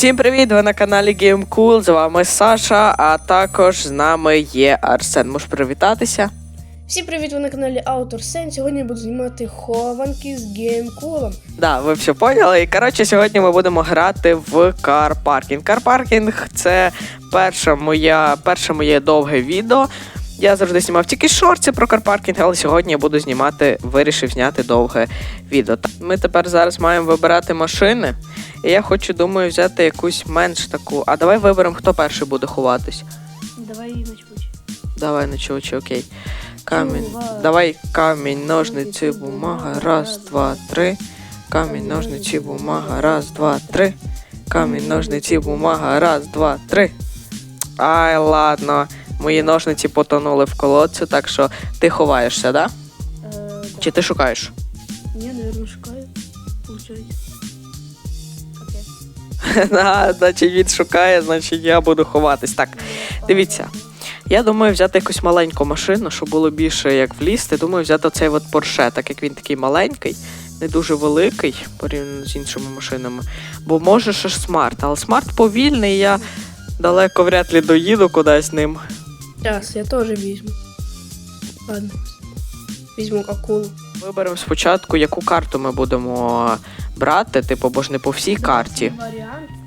Всім привіт! Ви на каналі Game Cool. З вами Саша, а також з нами є Арсен. Можеш привітатися? Всім привіт! Ви на каналі Autor Sen. Сьогодні я буду знімати хованки з геймкулом. Да, ви все поняли. І коротше, сьогодні ми будемо грати в карпаркінг. Карпаркінг це перше моє, перше моє довге відео. Я завжди знімав тільки шорти про карпаркінг, але сьогодні я буду знімати, вирішив зняти довге відео. Ми тепер зараз маємо вибирати машини. І я хочу, думаю, взяти якусь менш таку. А давай виберемо, хто перший буде ховатись. Давай начнуть. Давай, ночувачі, окей. Камінь. Чувак. Давай камінь, ножниці, бумага. Раз, два, три. Камінь, ножниці, бумага. Раз, два, три. Камінь, ножниці, бумага. Раз, два, три. Ай, ладно. Мої ножниці потонули в колодці, так що ти ховаєшся, да? Е, Чи ти шукаєш? Я, наверное, шукаю. Получається. Да, значить він шукає, значить я буду ховатись. Так, дивіться. Я думаю взяти якусь маленьку машину, щоб було більше як влізти. Думаю взяти цей от Porsche, так як він такий маленький, не дуже великий порівняно з іншими машинами. Бо може ще ж смарт, але смарт повільний, я далеко вряд ли доїду кудись ним. Зараз, я теж візьму. Ладно. Візьму акулу. Виберемо спочатку, яку карту ми будемо брати, типу, бо ж не по всій карті.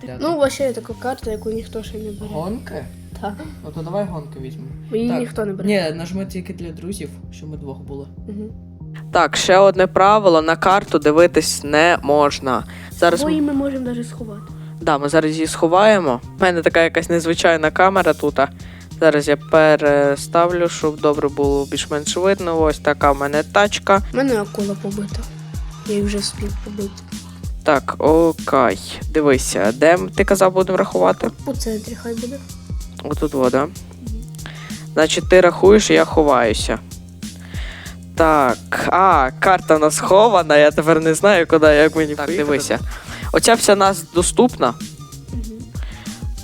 Варіант. Ну, вообще є така карта, яку ніхто ще не бере. Гонки? Так. Ну то давай гонки візьмемо. Її Так. ніхто не бере. Ні, нажми тільки для друзів, що ми двох були. Угу. Так, ще одне правило: на карту дивитись не можна. Зараз Бо ми, її ми можемо навіть сховати. да, ми зараз її сховаємо. У мене така якась незвичайна камера тут. Зараз я переставлю, щоб добре було більш-менш видно. Ось така в мене тачка. У мене акула побита. Я її вже встиг побити. Так, окей. Дивися, де ти казав, будемо рахувати? У центрі хай буде. Отут вода. Значить, ти рахуєш, і я ховаюся. Так, а, карта в нас схована, я тепер не знаю, куди, як мені Так, дивися. Оця вся нас доступна,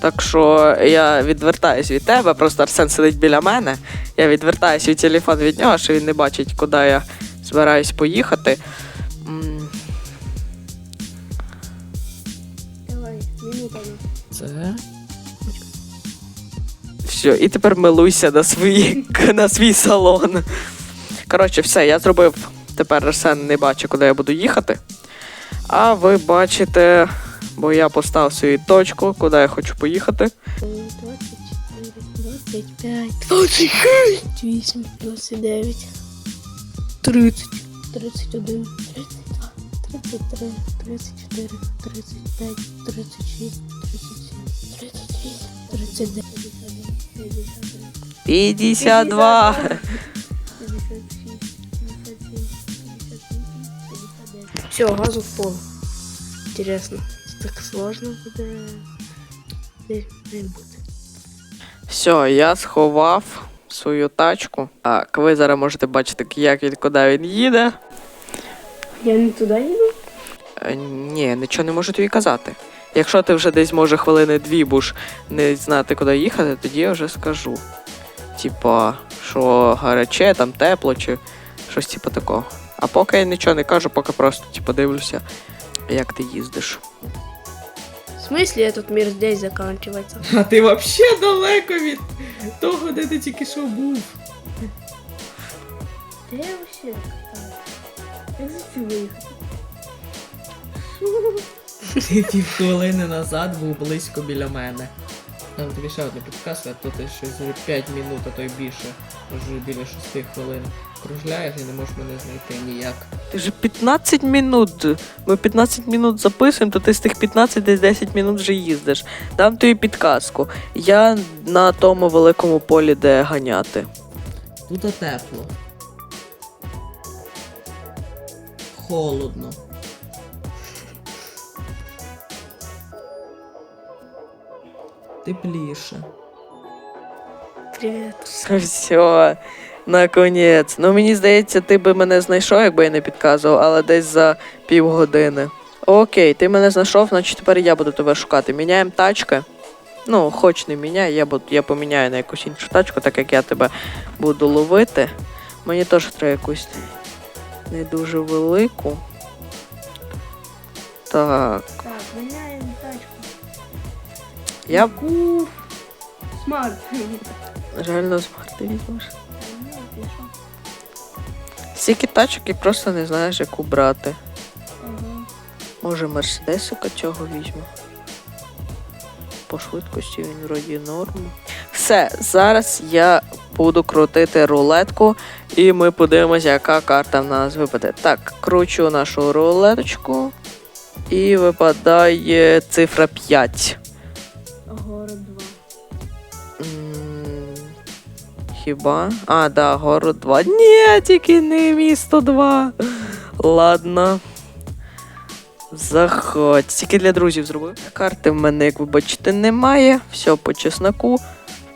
так що я відвертаюсь від тебе, просто Арсен сидить біля мене. Я відвертаюсь від телефон від нього, що він не бачить, куди я збираюсь поїхати. Це. Все, і тепер милуйся на, свої, на свій салон. Коротше, все, я зробив. Тепер Арсен не бачить, куди я буду їхати. А ви бачите, бо я поставив свою точку, куди я хочу поїхати. 24, 25, 28, 29, 30, 31, 32, 33, 34, 35, 36, 37, 38, 39, 52. 56, 57, 58. Все, газу в пол. Интересно, так сложно буде. Не буде. Все, я сховав свою тачку. Так, ви зараз можете бачити, як він, куди він їде. Я не туди їду? Е, Ні, нічого не можу тобі казати. Якщо ти вже десь, може, хвилини дві будеш не знати, куди їхати, тоді я вже скажу. Типа, що гаряче, там тепло, чи щось типу такого. А поки я нічого не кажу, поки просто типу, дивлюся, як ти їздиш. В смысле этот мир здесь заканчивается? А ти взагалі далеко від того, де ти тільки що був. Де я вообще? Як за цю виїхати? Ти пів хвилини назад був близько біля мене. Там тобі ще одне підказка, то ти за 5 минут, а то й більше, може біля 6 хвилин кружляєш і не можеш мене знайти ніяк. Ти вже 15 минут. Ми 15 минут записуємо, то ти з тих 15 десь 10 минут вже їздиш. Дам тобі підказку. Я на тому великому полі, де ганяти. Тут тепло. Холодно. Тепліше. Привет. Все, наконець. Ну мені здається, ти би мене знайшов, якби я не підказував, але десь за півгодини. Окей, ти мене знайшов, значить тепер я буду тебе шукати. Міняємо тачки. Ну, хоч не міняй, я, буду, я поміняю на якусь іншу тачку, так як я тебе буду ловити. Мені теж треба якусь не дуже велику. Так. Так, міняємо тачку. Я б Ку... Смарт. реально смарти візьмеш. Стільки тачок і просто не знаєш, яку брати. Може, Мерседесика цього візьму. По швидкості він вроді норм. Все, зараз я буду крутити рулетку, і ми подивимося, яка карта в нас випаде. Так, кручу нашу рулеточку. І випадає цифра 5. Город 2. М, Хіба? А, да, город 2. Ні, тільки не місто 2. Ладно. Заходь. Тільки для друзів зробив. Карти в мене, як ви бачите, немає. Все по чесноку.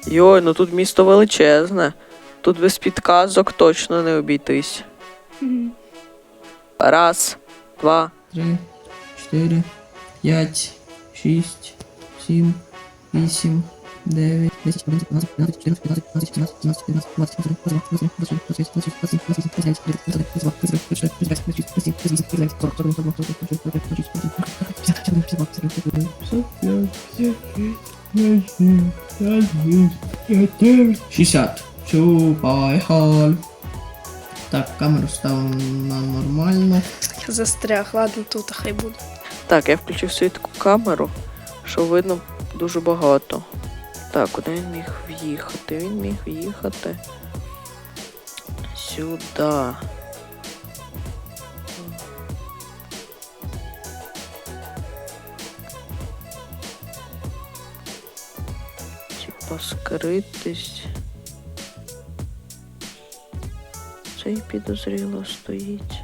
Йой, ну тут місто величезне. Тут без підказок точно не обійтись. Раз, два. Три, чотири, п'ять, шість, сім, вісім, дев'ять, десять, одинадцять, дванадцять, тринадцять, чотирнадцять, п'ятнадцять, шістнадцять, сімнадцять, вісімнадцять, дев'ятнадцять, Шістдесят. Все, поїхали. Так, камеру ставимо на нормально. Застряг, ладно, тут хай буде. Так, я включив свою таку камеру, що видно дуже багато. Так, куди він міг в'їхати? Він міг в'їхати сюди. Типа скритись. Цей підозріло стоїть.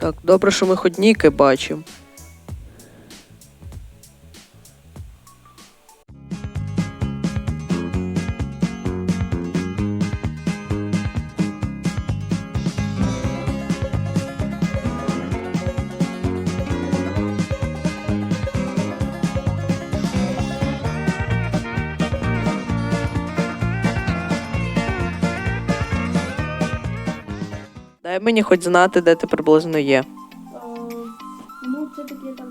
Так, добре, що ми хоч ніки бачимо. Дай мені хоч знати, де ти приблизно є. Ну, це таке там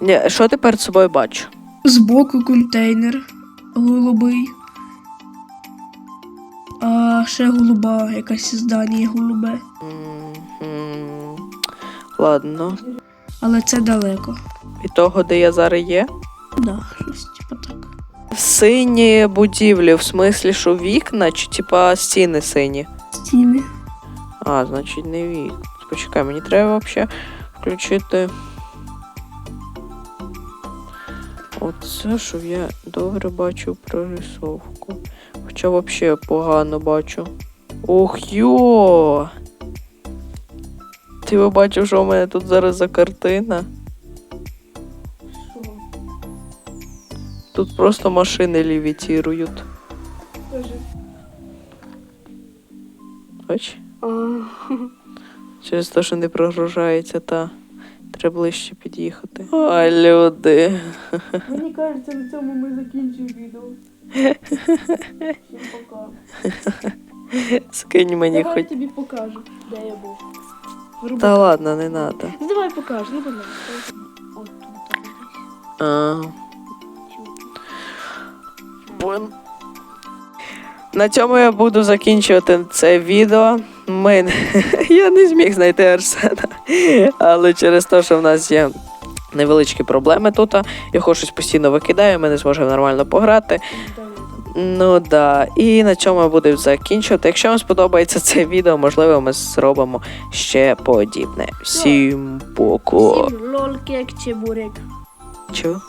не. Ні, що ти перед собою бачиш? Збоку контейнер голубий. А ще голуба, якась здання голубе. Мгм. Ладно. Але це далеко. Від того, де я зараз є? Да, щось типа так. Сині будівлі, в смислі, що вікна, чи типа стіни сині? А, значить не вік. Почекай, мені треба взагалі включити. Оце, щоб я добре бачу прорисовку. Хоча взагалі погано бачу. Ох йо! Ти ви бачив, що у мене тут зараз за картина? Тут просто машини лівітірують. Бач? Через те, що не прогружається, та треба ближче під'їхати. А, люди. Мені кажеться, на цьому ми закінчимо відео. Всім пока. Скинь мені Давай хоч. я тобі покажу, де я був. Вируби. Та ладно, не надо. Ну давай покажу, ну давай. От тут. А. Бун. На цьому я буду закінчувати це відео. Ми... я не зміг знайти Арсена. Але через те, що в нас є невеличкі проблеми тут, його щось постійно викидає, ми не зможемо нормально пограти. Ну да, і на цьому я буду закінчувати. Якщо вам сподобається це відео, можливо, ми зробимо ще подібне. Всім пока. Всім лол, кек, чебурек. Чого?